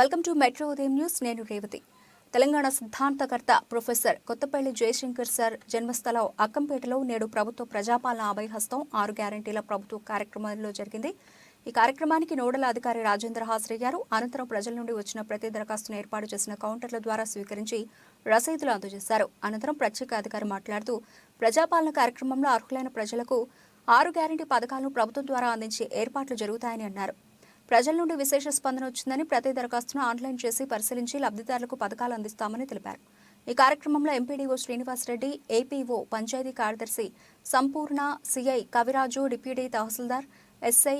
Welcome to metro ఉదయం news. నేను రేవతి. తెలంగాణ సిద్ధాంతకర్త ప్రొఫెసర్ కొత్తపల్లి జయశంకర్ సార్ జన్మస్థలం అక్కంపేటలో నేడు ప్రభుత్వ ప్రజాపాలన అభయహస్తం ఆరు గ్యారంటీల ప్రభుత్వ కార్యక్రమంలో జరిగింది. ఈ కార్యక్రమానికి నోడల్ అధికారి రాజేంద్ర హాజరయ్యారు అనంతరం ప్రజల నుండి వచ్చిన ప్రతి దరఖాస్తును ఏర్పాటు చేసిన కౌంటర్ల ద్వారా స్వీకరించి రసీదులు అందజేశారు. అనంతరం ప్రత్యేక అధికారి మాట్లాడుతూ ప్రజాపాలన కార్యక్రమంలో అర్హులైన ప్రజలకు ఆరు గ్యారంటీ పథకాలను ప్రభుత్వం ద్వారా అందించే ఏర్పాట్లు జరుగుతాయని అన్నారు. ప్రజల నుండి విశేష స్పందన వచ్చిందని ప్రతి దరఖాస్తును ఆన్లైన్ చేసి పరిశీలించి లబ్ధిదారులకు పథకాలు అందిస్తామని తెలిపారు. ఈ కార్యక్రమంలో ఎంపీడీఓ శ్రీనివాసరెడ్డి ఏపీఓ పంచాయతీ కార్యదర్శి సంపూర్ణ CI Kaviraju deputy tahsildar SI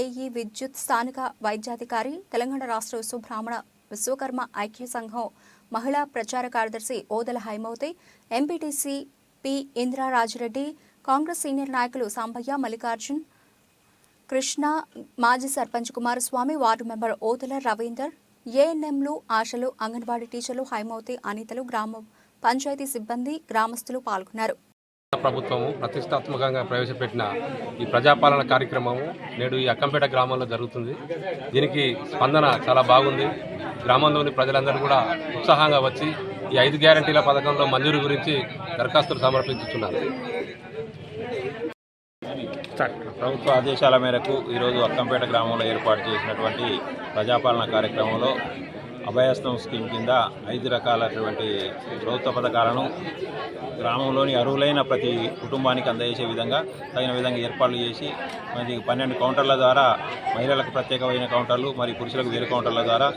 AE విద్యుత్ స్థానిక వైద్యాధికారి తెలంగాణ రాష్ట్ర విశ్వబ్రాహ్మణ విశ్వకర్మ ఐక్య సంఘం మహిళా ప్రచార కార్యదర్శి Odala Haimavathi MPTC P Indrarajireddy Congress senior నాయకులు సాంబయ్య మల్లికార్జున్ కృష్ణ మాజీ సర్పంచ్ కుమారస్వామి వార్డు మెంబర్ ఓతుల రవీందర్ ఏఎన్ఎంలు ఆశలు అంగన్వాడీ టీచర్లు హైమవతి అనితలు గ్రామ పంచాయతీ సిబ్బంది గ్రామస్తులు పాల్గొన్నారు. ప్రభుత్వము ప్రతిష్టాత్మకంగా ప్రవేశపెట్టిన ఈ ప్రజాపాలన కార్యక్రమము నేడు ఈ అక్కంపేట గ్రామంలో జరుగుతుంది. దీనికి స్పందన చాలా బాగుంది. గ్రామంలోని ప్రజలందరూ కూడా ఉత్సాహంగా వచ్చి ఈ ఐదు గ్యారంటీల పథకంలో మంజూరు గురించి దరఖాస్తులు సమర్పించుతున్నారు ప్రభుత్వ ఆదేశాల మేరకు ఈరోజు అక్కంపేట గ్రామంలో ఏర్పాటు చేసినటువంటి ప్రజాపాలన కార్యక్రమంలో అభయస్థం స్కీమ్ కింద ఐదు రకాలైనటువంటి ప్రభుత్వ పథకాలను గ్రామంలోని అర్హులైన ప్రతి కుటుంబానికి అందజేసే విధంగా తగిన విధంగా ఏర్పాట్లు చేసి మరి పన్నెండు కౌంటర్ల ద్వారా మహిళలకు ప్రత్యేకమైన కౌంటర్లు మరియు పురుషులకు వేరే కౌంటర్ల ద్వారా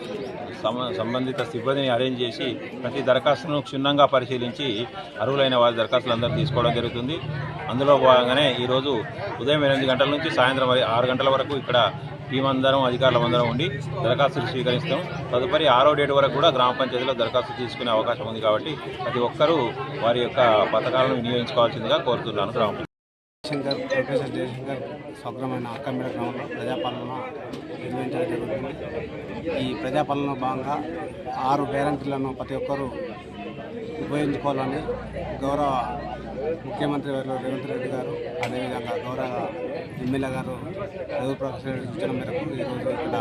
సంబంధిత సిబ్బందిని అరేంజ్ చేసి ప్రతి దరఖాస్తును క్షుణ్ణంగా పరిశీలించి అర్హులైన వారి దరఖాస్తులు అందరూ తీసుకోవడం జరుగుతుంది. అందులో భాగంగానే ఈరోజు ఉదయం ఎనిమిది గంటల నుంచి సాయంత్రం ఆరు గంటల వరకు ఇక్కడ టీం అందరం అధికారులు అందరం ఉండి దరఖాస్తులు స్వీకరిస్తాం. తదుపరి ఆరో డేట్ వరకు కూడా గ్రామ పంచాయతీలో దరఖాస్తు తీసుకునే అవకాశం ఉంది కాబట్టి ప్రతి ఒక్కరూ వారి యొక్క పథకాలను వినియోగించుకోవాల్సిందిగా కోరుతున్నాను గ్రామ శంకర్ ప్రొఫెసర్ జయశంకర్ స్వగ్రమైన అక్కమిడ గ్రామంలో ప్రజాపాలన నిర్వహించడం జరుగుతుంది ఈ ప్రజాపాలనలో భాగంగా ఆరు గ్యారంటీలను ప్రతి ఒక్కరూ ఉపయోగించుకోవాలని గౌరవ ముఖ్యమంత్రి రేవంత్ రెడ్డి గారు అదేవిధంగా గౌరవ ఎమ్మెల్యే గారు చదువు ప్రొఫెసర్ సూచన మేరకు ఈరోజు ఇక్కడ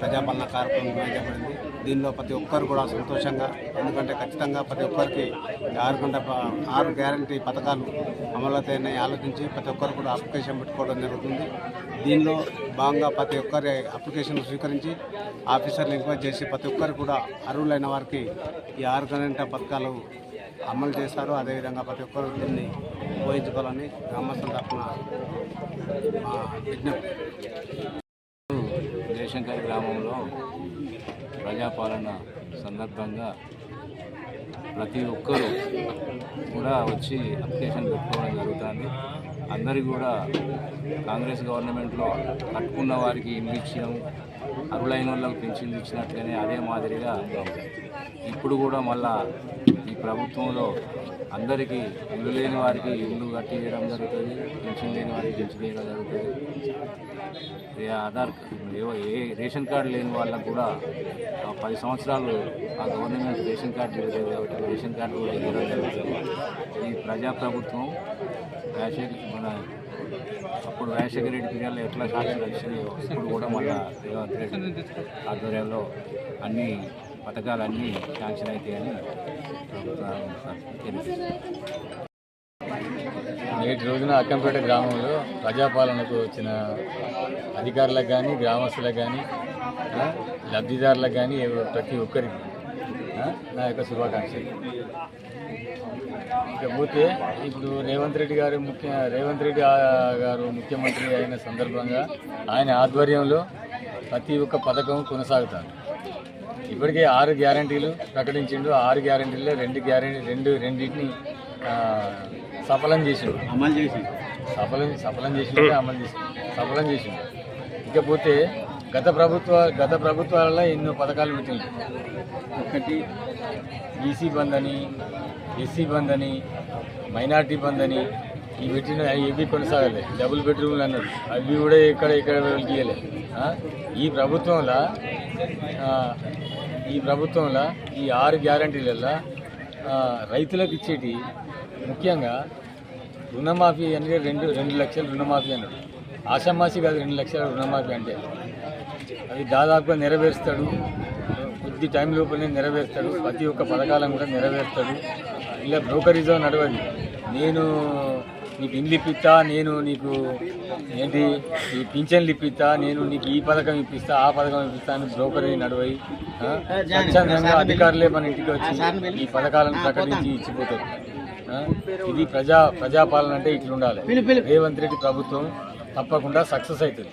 ప్రజాపాలన కార్యక్రమం నిర్వహించబడింది. దీనిలో ప్రతి ఒక్కరు కూడా సంతోషంగా ఎందుకంటే ఖచ్చితంగా ప్రతి ఒక్కరికి ఆరు గంట ఆరు గ్యారంటీ పథకాలు అమలవుతాయని ఆలోచించి ప్రతి ఒక్కరు కూడా అప్లికేషన్ పెట్టుకోవడం జరుగుతుంది. దీనిలో భాగంగా ప్రతి ఒక్కరి అప్లికేషన్ స్వీకరించి ఆఫీసర్లు ఎంక్వైరీ చేసి ప్రతి ఒక్కరు కూడా అర్హులైన వారికి ఈ ఆరు గంట పథకాలు అమలు చేస్తారు. అదేవిధంగా ప్రతి ఒక్కరు దీన్ని ఉపయోగించుకోవాలని గ్రామస్తుల తరఫున జయశంకర్ గ్రామంలో ప్రజాపాలన సందర్భంగా ప్రతి ఒక్కరూ కూడా వచ్చి అప్లికేషన్ పెట్టుకోవడం జరుగుతుంది. అందరికీ కూడా కాంగ్రెస్ గవర్నమెంట్లో కట్టుకున్న వారికి ఇల్లు అరులైన వాళ్ళకి పెన్షన్లు ఇచ్చినట్లనే అదే మాదిరిగా ఇప్పుడు కూడా మళ్ళా ఈ ప్రభుత్వంలో అందరికీ ఇల్లు లేని వారికి ఇల్లు కట్టి ఇవ్వడం జరుగుతుంది పెన్షన్ లేని వారికి పెన్షన్ చేయడం జరుగుతుంది. ఏ ఆధార్ ఏ రేషన్ కార్డు లేని వాళ్ళకు కూడా ఆ పది సంవత్సరాలు ఆ గవర్నమెంట్ రేషన్ కార్డు ఇవ్వలేదు కాబట్టి రేషన్ కార్డు కూడా ఇవ్వడం జరుగుతుంది. ఈ ప్రజాప్రభుత్వం రాజశేఖర్ మన అప్పుడు రాజశేఖర రెడ్డి పీరియడ్లో ఎట్లా సాక్షి వచ్చినాయో ఇప్పుడు కూడా మళ్ళా రేవంత్ రెడ్డి ఆధ్వర్యంలో అన్ని పథకాలు అన్నీ శాంక్షన్ అవుతాయని ప్రభుత్వం నేటి రోజున అక్కంపేట గ్రామంలో ప్రజాపాలనకు వచ్చిన అధికారులకు కానీ గ్రామస్తులకు కానీ లబ్ధిదారులకు కానీ ప్రతి ఒక్కరికి నా యొక్క శుభాకాంక్షలు. ఇకపోతే ఇప్పుడు రేవంత్ రెడ్డి గారు ముఖ్య రేవంత్ రెడ్డి గారు ముఖ్యమంత్రి అయిన సందర్భంగా ఆయన ఆధ్వర్యంలో ప్రతి ఒక్క పథకం కొనసాగుతారు. ఇప్పటికే ఆరు గ్యారంటీలు ప్రకటించిండు. ఆరు గ్యారంటీల్లో రెండు గ్యారంటీ రెండు రెండింటిని సఫలం చేసిండు. అమలు చేసి సఫలం సఫలం చేసిండు అమలు చేసిండు. సఫలం చేసిండు. ఇకపోతే గత ప్రభుత్వ గత ప్రభుత్వాలలో ఎన్నో పథకాలు పెట్టింది ఒకటి బీసీ బంద్ అని ఎస్సీ బంద్ అని మైనార్టీ బంద్ అని ఇవి పెట్టిన ఇవి కొనసాగలే. డబుల్ బెడ్రూమ్లు అన్నారు అవి కూడా ఇక్కడ ఇక్కడ గీయలే ఈ ప్రభుత్వంలో ఈ ప్రభుత్వంలో ఈ ఆరు గ్యారంటీలలో రైతులకు ఇచ్చేటి ముఖ్యంగా రుణమాఫీ అనేది రెండు రెండు లక్షలు రుణమాఫీ అన్నాడు ఆషామాసి కాదు రెండు లక్షల రుణమాఫీ అంటే. అవి దాదాపుగా నెరవేరుస్తాడు. కొద్ది టైం లోపలనే నెరవేరుస్తాడు. ప్రతి ఒక్క పథకాలను కూడా నెరవేరుస్తాడు. ఇలా బ్రోకరిజం నడవదు నేను నీకు ఇండ్లు ఇప్పిస్తా నేను నీకు ఏంటి ఈ పింఛన్లు ఇప్పిస్తా నేను నీకు ఈ పథకం ఇప్పిస్తా ఆ పథకం ఇప్పిస్తా అని బ్రోకరీ నడవై స్వచ్ఛందంగా అధికారులే మన ఇంటికి వచ్చి ఈ పథకాలను ప్రకటించి ఇచ్చిపోతారు. ఇది ప్రజా ప్రజాపాలన అంటే ఇట్లుండాలి. రేవంత్ రెడ్డి ప్రభుత్వం తప్పకుండా సక్సెస్ అవుతుంది.